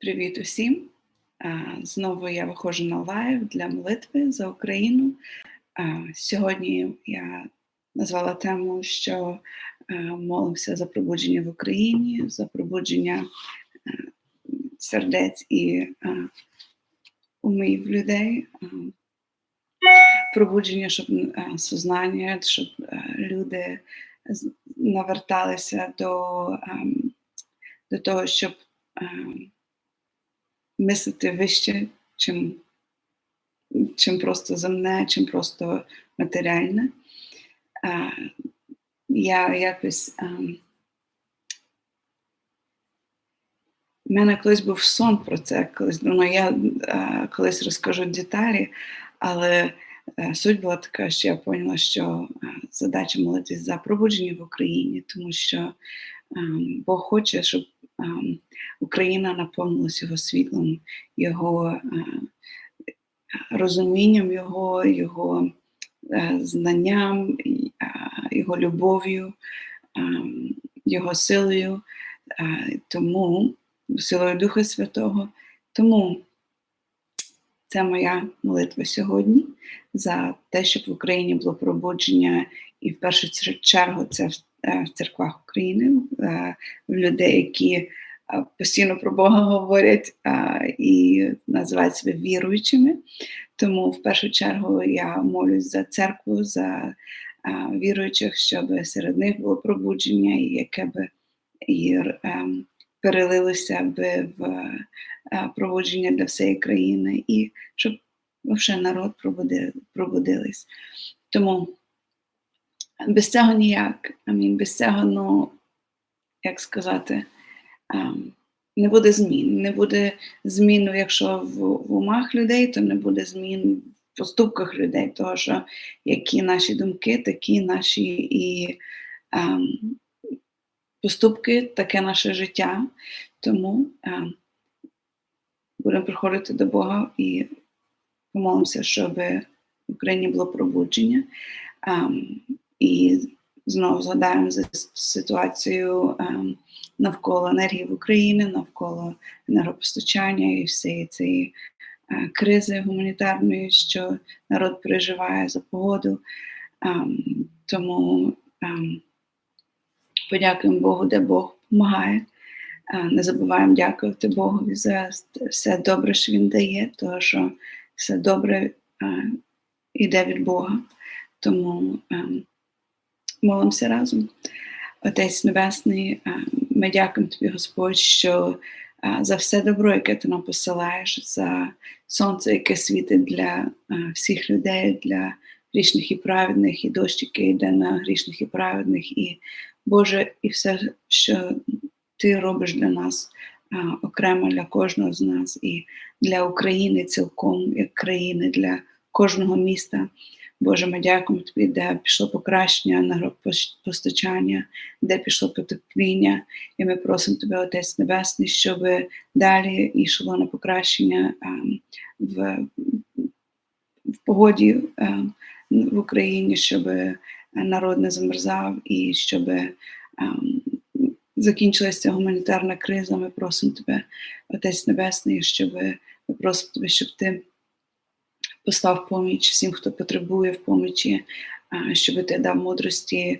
Привіт усім! Знову я виходжу на лайв для молитви за Україну. Сьогодні я назвала тему, що молимося за пробудження в Україні, за пробудження сердець і умів людей, пробудження, щоб сознання, щоб люди наверталися до, до того, щоб мислити вище, чим чим просто земне, чим просто матеріальне. Я якось У мене колись був сон про це, колись ну, я а, колись розкажу деталі, але а, суть була така, що я поняла, що а, задача молитись за пробудження в Україні, тому що а, Бог хоче, щоб Україна наповнилася його світлом, його е, розумінням, його, його е, знанням, е, його любов'ю, його силою, тому силою Духа Святого. Тому це моя молитва сьогодні за те, щоб в Україні було пробудження, і в першу чергу це в церквах України, в людей, які постійно про Бога говорять і називають себе віруючими. Тому в першу чергу я молюсь за церкву, за віруючих, щоб серед них було пробудження, і яке би і перелилося би в пробудження для всієї країни, і щоб вже народ пробудив, пробудились. Тому без цього ніяк, mean, без цього, ну, як сказати, Ем, не буде змін. Не буде змін, якщо в, в умах людей, то не буде змін в поступках людей, тому що які наші думки, такі наші і ем, поступки, таке наше життя. Тому ем, будемо приходити до Бога і помолимося, щоб в Україні було пробудження. Ем, і знову згадаємо за ситуацію ем, навколо енергії в Україні, навколо енергопостачання і всієї цієї е, кризи гуманітарної, що народ переживає за погоду. Ем, тому ем, подякуємо Богу, де Бог допомагає. Е, не забуваємо дякувати Богові за все добре, що Він дає, тому що все добре йде від Бога. Тому молимося разом. Отець Небесний, е, ми дякуємо тобі, Господь, що е, за все добро, яке ти нам посилаєш, за сонце, яке світить для е, всіх людей, для грішних і праведних, і дощ, який йде на грішних і праведних, і Боже, і все, що ти робиш для нас окремо для кожного з нас, і для України цілком, як країни, для кожного міста. Боже, ми дякуємо тобі, де пішло покращення енергопостачання, де пішло потепління, і ми просимо тебе, Отець Небесний, щоб далі йшло на покращення ем, в в погоді ем, в Україні, щоб народ не замерзав і щоб ем, закінчилася гуманітарна криза. Ми просимо тебе, Отець Небесний, щоб ми просимо тебе, щоб ти послав поміч всім, хто потребує в помічі, щоб ти дав мудрості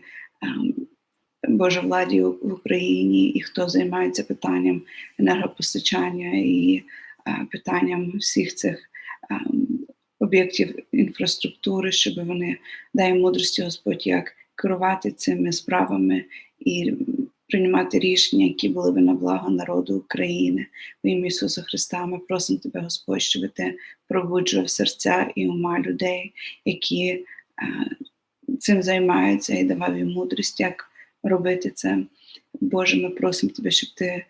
Боже владі в Україні і хто займається питанням енергопостачання і питанням всіх цих об'єктів інфраструктури, щоб вони дай мудрості Господь, як керувати цими справами і приймати рішення, які були би на благо народу України. В ім'я Ісуса Христа ми просимо Тебе, Господь, щоб Ти пробуджував серця і ума людей, які е, цим займаються, і давав їм мудрість, як робити це. Боже, ми просимо Тебе, щоб Ти е,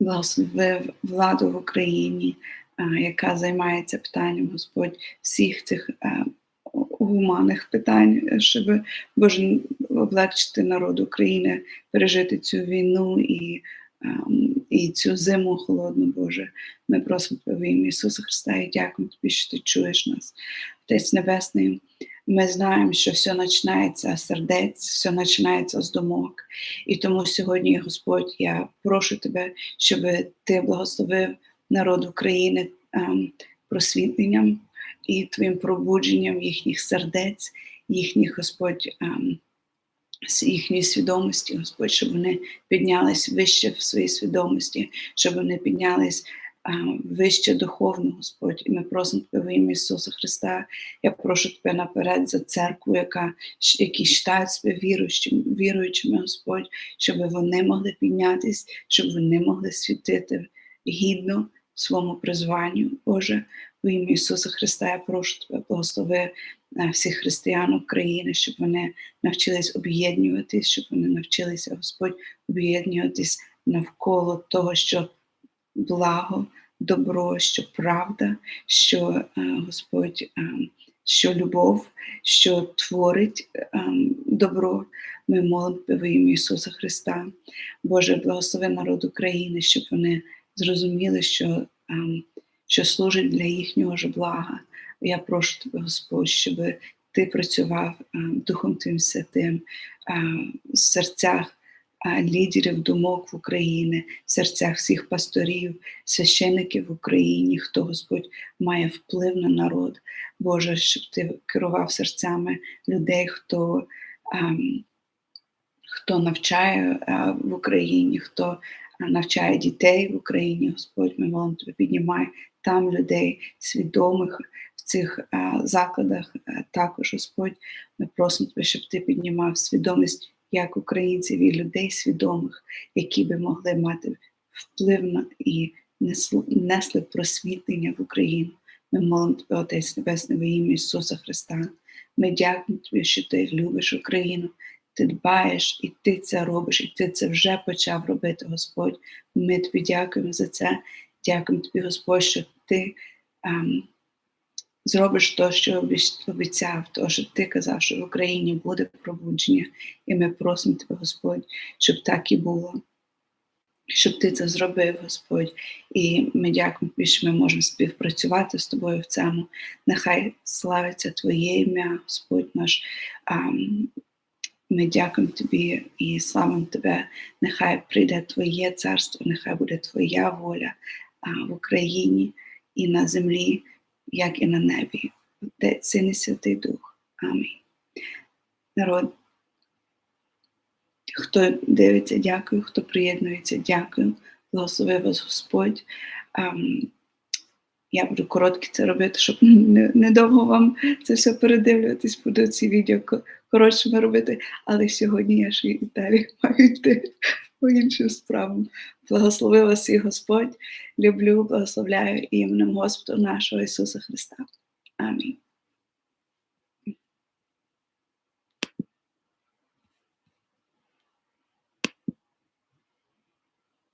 благословив владу в Україні, е, яка займається питанням Господь всіх цих гуманних питань, щоб Боже облегчити народу України пережити цю війну і ем, і цю зиму холодну, Боже. Ми просимо в ім'я Ісуса Христа і дякуємо Тобі, що Ти чуєш нас. Отець Небесний, Ми знаємо, що все починається з сердець, все починається з думок. І тому сьогодні, Господь, я прошу тебе, щоб ти благословив народ України ем, просвітленням і твоїм пробудженням їхніх сердець, їхніх Господь. З їхньої свідомості, Господь, щоб вони піднялись вище в своїй свідомості, щоб вони піднялись вище духовно, Господь. І ми просимо Тебе в ім'я Ісуса Христа. Я прошу Тебе наперед за церкву, яка, які вважають себе віруючими, віруючими, Господь, щоб вони могли піднятись, щоб вони могли світити гідно своєму призванню, Боже. В ім'я Ісуса Христа я прошу Тебе, благослови е, всіх християн України, щоб вони навчились об'єднуватись, щоб вони навчилися, Господь, об'єднуватись навколо того, що благо, добро, що правда, що е, Господь, е, що любов, що творить е, добро. Ми молимо в ім'я Ісуса Христа. Боже, благослови народ України, щоб вони зрозуміли, що, ем, що служить для їхнього ж блага. Я прошу тебе, Господь, щоб ти працював е, Духом Твоїм Святим е, в серцях е, лідерів думок в Україні, в серцях всіх пасторів, священиків в Україні, хто Господь має вплив на народ. Боже, щоб ти керував серцями людей, хто, хто навчає в Україні, хто навчає дітей в Україні. Господь, ми молимо тебе, піднімай там людей свідомих в цих е, закладах. Е, Також, Господь, ми просимо тебе, щоб ти піднімав свідомість як українців і людей свідомих, які би могли мати вплив на і несли, просвітлення в Україну. Ми молимо тебе, Отець Небесний, во ім'я Ісуса Христа. Ми дякуємо тобі, що ти любиш Україну, ти дбаєш, і ти це робиш, і ти це вже почав робити, Господь. Ми тобі дякуємо за це. Дякуємо тобі, Господь, що ти ем, зробиш те, що обіцяв, то, що ти казав, що в Україні буде пробудження. І ми просимо тебе, Господь, щоб так і було. Щоб ти це зробив, Господь, і ми дякуємо що ми можемо співпрацювати з тобою в цьому. Нехай славиться Твоє ім'я, Господь наш. Ам, Ми дякуємо тобі і славимо тебе. Нехай прийде Твоє царство, нехай буде Твоя воля в Україні і на землі, як і на небі. Син і Святий Дух. Амінь. Народ, хто дивиться, дякую, хто приєднується, дякую. Благослови вас Господь. Ам, я буду коротко це робити, щоб не- недовго вам це все передивлюватись, буду ці відео ко- коротшими робити, але сьогодні я ж і далі маю йти по іншим справам. Благослови вас і Господь. Люблю, благословляю іменем Господу нашого Ісуса Христа. Амінь.